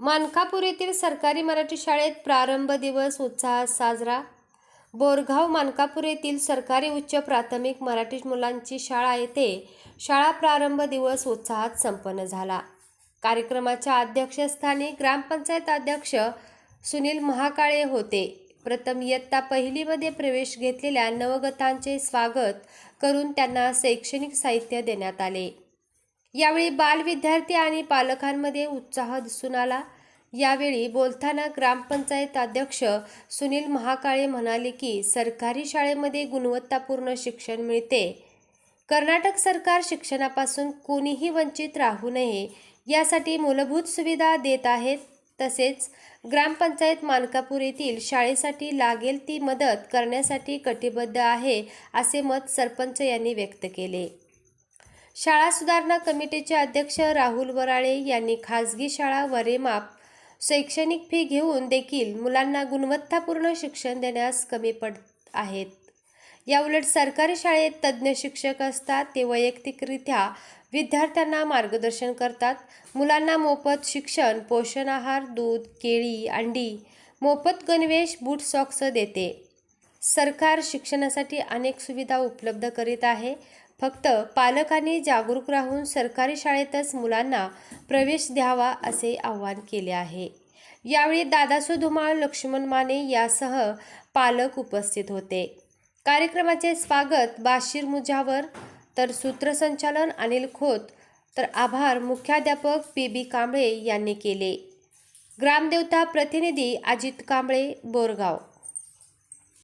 मानकापूर येथील सरकारी मराठी शाळेत प्रारंभ दिवस उत्साहात साजरा. बोरगाव मानकापूर येथील सरकारी उच्च प्राथमिक मराठी मुलांची शाळा येथे शाळा प्रारंभ दिवस उत्साहात संपन्न झाला. कार्यक्रमाच्या अध्यक्षस्थानी ग्रामपंचायत अध्यक्ष सुनील महाकाळे होते. प्रथम इयत्ता पहिलीमध्ये प्रवेश घेतलेल्या नवगतांचे स्वागत करून त्यांना शैक्षणिक साहित्य देण्यात आले. यावेळी बाल विद्यार्थी आणि पालकांमध्ये उत्साह दिसून आला. यावेळी बोलताना ग्रामपंचायत अध्यक्ष सुनील महाकाळे म्हणाले की सरकारी शाळेमध्ये गुणवत्तापूर्ण शिक्षण मिळते. कर्नाटक सरकार शिक्षणापासून कोणीही वंचित राहू नये यासाठी मूलभूत सुविधा देत आहेत. तसेच ग्रामपंचायत मानकापूर येथील शाळेसाठी लागेल ती मदत करण्यासाठी कटिबद्ध आहे असे मत सरपंच यांनी व्यक्त केले. शाळा सुधारणा कमिटीचे अध्यक्ष राहुल वराळे यांनी खासगी शाळा वरेमाप शैक्षणिक फी घेऊन देखील मुलांना गुणवत्तापूर्ण शिक्षण देण्यास कमी पडत आहेत. याउलट सरकारी शाळेत तज्ज्ञ शिक्षक असतात ते वैयक्तिकरित्या विद्यार्थ्यांना मार्गदर्शन करतात. मुलांना मोफत शिक्षण पोषण आहार दूध केळी अंडी मोफत गणवेश बूट सॉक्स देते. सरकार शिक्षणासाठी अनेक सुविधा उपलब्ध करीत आहे. फक्त पालकांनी जागरूक राहून सरकारी शाळेतच मुलांना प्रवेश द्यावा असे आवाहन केले आहे. यावेळी दादासो धुमाळ लक्ष्मण माने यासह पालक उपस्थित होते. कार्यक्रमाचे स्वागत बाशीर मुजावर तर सूत्रसंचालन अनिल खोत तर आभार मुख्याध्यापक पी बी कांबळे यांनी केले. ग्रामदेवता प्रतिनिधी अजित कांबळे बोरगाव.